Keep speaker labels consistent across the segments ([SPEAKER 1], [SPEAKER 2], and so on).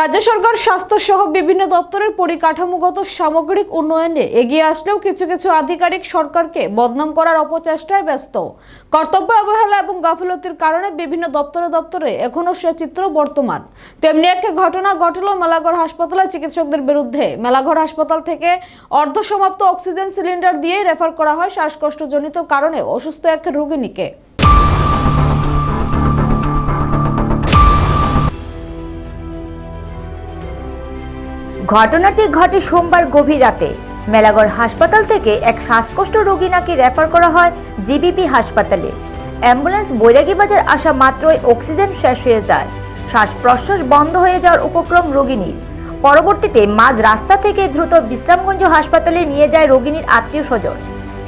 [SPEAKER 1] রাজ্য সরকার স্বাস্থ্য সহ বিভিন্ন দপ্তরের পরিকাঠামোগত সামগ্রিক উন্নয়নে এগিয়ে আসলেও কিছু কিছু আধিকারিক সরকারকে বদনাম করার অপচেষ্টায় ব্যস্ত। কর্তব্য অবহেলা এবং গাফিলতির কারণে বিভিন্ন দপ্তরে দপ্তরে এখনও সে চিত্র বর্তমান। তেমনি এক ঘটনা ঘটল মেলাঘর হাসপাতালে। চিকিৎসকদের বিরুদ্ধে মেলাঘর হাসপাতাল থেকে অর্ধসমাপ্ত অক্সিজেন সিলিন্ডার দিয়ে রেফার করা হয়। শ্বাসকষ্টজনিত কারণে অসুস্থ এক রোগিণীকে।
[SPEAKER 2] ঘটনাটি ঘটে সোমবার গভীর রাতে। মেলাগড় হাসপাতাল থেকে এক শ্বাসকষ্ট রোগী নাকি রেফার করা হয় জিবিপি হাসপাতালে। অ্যাম্বুলেন্স বৈরাগী বাজার আসা মাত্রই অক্সিজেন শেষ হয়ে যায়। শ্বাস প্রশ্বাস বন্ধ হয়ে যাওয়ার উপক্রম রোগিণীর পরবর্তীতে মাঝ রাস্তা থেকে দ্রুত বিশ্রামগঞ্জ হাসপাতালে নিয়ে যায় রোগিণীর আত্মীয় স্বজন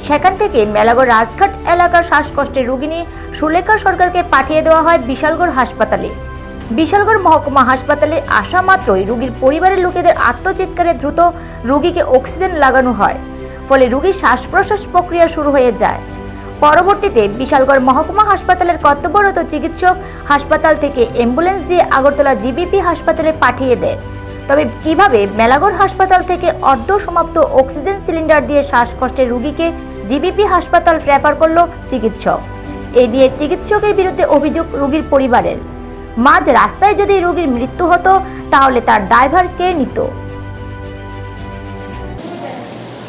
[SPEAKER 2] সেখান থেকে মেলাগড় রাজঘাট এলাকার শ্বাসকষ্টের রোগিণী সুলেখা সরকারকে পাঠিয়ে দেওয়া হয় বিশালগড় হাসপাতালে। বিশালগড় মহকুমা হাসপাতালে আসা মাত্রই রোগীর পরিবারের লোকেদের আত্মচিৎকারে দ্রুত রোগীকে অক্সিজেন লাগানো হয়, ফলে রোগীর শ্বাস প্রশ্বাস প্রক্রিয়া শুরু হয়ে যায়। পরবর্তীতে বিশালগড় মহকুমা হাসপাতালের কর্তব্যরত চিকিৎসক হাসপাতাল থেকে অ্যাম্বুলেন্স দিয়ে আগরতলা জিবিপি হাসপাতালে পাঠিয়ে দেয়। তবে কীভাবে মেলাগড় হাসপাতাল থেকে অর্ধ সমাপ্ত অক্সিজেন সিলিন্ডার দিয়ে শ্বাসকষ্টের রোগীকে জিবিপি হাসপাতাল রেফার করল চিকিৎসক। এ নিয়ে চিকিৎসকের বিরুদ্ধে অভিযোগ রোগীর পরিবারের। মাঝ রাস্তায় যদি রোগীর মৃত্যু হতো তাহলে তার ড্রাইভার কে নিত?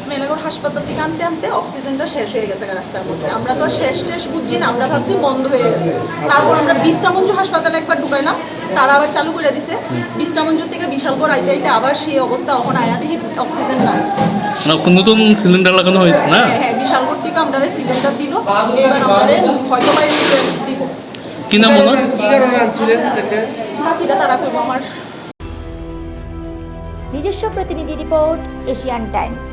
[SPEAKER 3] মেলাগড় হাসপাতাল থেকে আনতে আনতে অক্সিজেনটা শেষ হয়ে গেছে রাস্তার মধ্যে। আমরা তো শেষ টেস বুঝছি না আমরা ভাবছি বন্ধ হয়ে গেছে। তারপর আমরা বিশ্রামঞ্জ হাসপাতালে একবার ঢুকাইলাম তারা আবার চালু করে দিছে। বিশ্রামঞ্জ থেকে বিশালগড় আইতে আইতে আবার সেই অবস্থা এখন আয়া দেখি অক্সিজেন নাই।
[SPEAKER 4] নতুন সিলিন্ডার লাগানো হয়েছে না?
[SPEAKER 3] হ্যাঁ হ্যাঁ বিশালগড় থেকে আমরা সিলিন্ডার দিল। এবার আমাদের হয়তো বা
[SPEAKER 4] কি নাম ওনার?
[SPEAKER 2] নিজস্ব প্রতিনিধি রিপোর্ট এশিয়ান টাইমস।